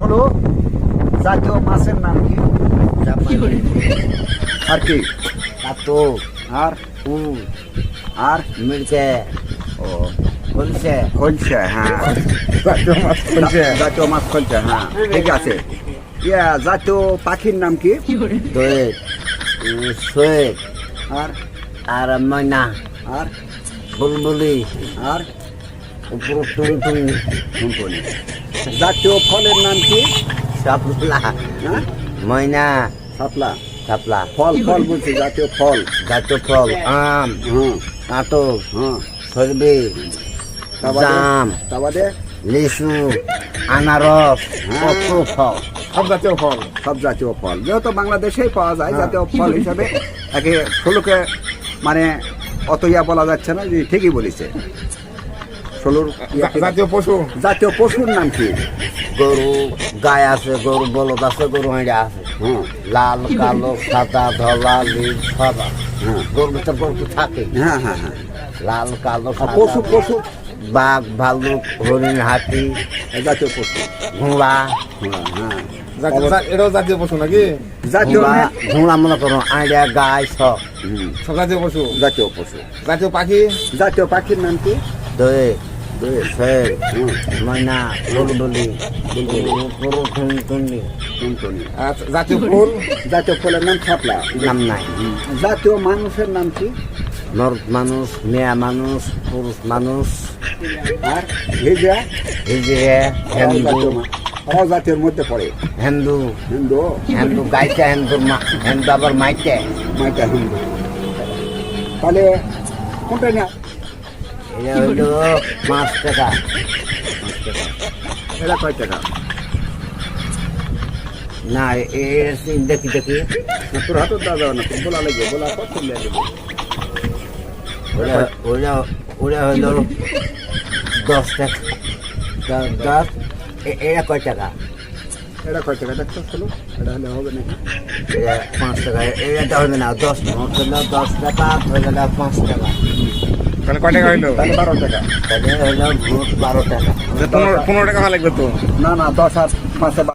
হলো জাতীয় মাছের নাম কি? আর কি? কাতো আর উল আর মির্চে। ও খলসে। খলছে হ্যাঁ। জাতীয় মাছ খলছে জাতীয় মাছ খলছে হ্যাঁ ঠিক আছে। ইয়া জাতীয় পাখির নাম কি? দই সোয়েট আর? আর ময়না। আর? বুলবুলি। আর? উপর টুনটুন টুনটুনি জাতীয় ফলের নাম কি? সাপলা। হ্যাঁ? ময়না। শাপলা সাপলা। ফল ফল বলছি জাতীয় ফল। গাছো ফল আম হ্যাঁ কাঁটল হ্যাঁ সরবি জাম তাবাদে লিচু আনারস হ্যাঁ। কত ফল। সব জাতীয় ফল সব জাতীয় ফল। যেহেতু বাংলাদেশেই পাওয়া যায় জাতীয় ফল হিসাবে একে ষোলোকে মানে অত ইয়া বলা যাচ্ছে না যে ঠিকই বলেছে। ষোলোর জাতীয় পশু? জাতীয় পশুর নাম কি? গরু গাই আছে গরু বলদ আছে গরু হাঁড়া আছে। হ্যাঁ লাল কালো সাদা ধলা নীল সাদা। হ্যাঁ গরু তো গরু থাকে। হ্যাঁ হ্যাঁ হ্যাঁ। লাল কালো পশু পশু? বাঘ ভালুক হরিণ হাতি। জাতীয় পশু। ঘোড়া। হ্যাঁ। এটাও জাতীয় পশু নাকি? জাতীয় ঘোড়া মনে করো আইডিয়া গাই সব সব জাতীয় পশু? জাতীয় পশু। জাতীয় পাখি? জাতীয় পাখির নাম কি? হুম, ময়না বুলবুলি টুনটুনি জাতীয় ফুল জাতীয় ফলের নাম ছাপলা নাম নাই জাতীয় মানুষের নাম কি নর মানুষ মেয়া মানুষ পুরুষ মানুষ আর হিন্দু মধ্যে পড়ে হিন্দু হিন্দু হিন্দু গাইতে হিন্দু মা- হিন্দু আবার মাইতে মাইটা হিন্দু তাহলে কোনটা না এটা হইল পাঁচ টাকা। এটা কয় টাকা? না এর দেখি দেখি। না, তোর দেওয়া যাবে না তোর বলা লাগবে বলা কত ওটা হইল দশ টাকা। দশ এ- এটা কয় টাকা? এটা কয় টাকা? চলো এটা হলে হবে নাকি? পাঁচ টাকা। এটা হবে না দশ। নোট দশ টাকা হয়ে গেল পাঁচ টাকা। তাহলে কয় টাকা হইল? তাহলে বারো টাকা। তাহলে হইল বারো টাকা। পনেরো পনেরো টাকা লাগবে তো? না না দশ আর পাঁচে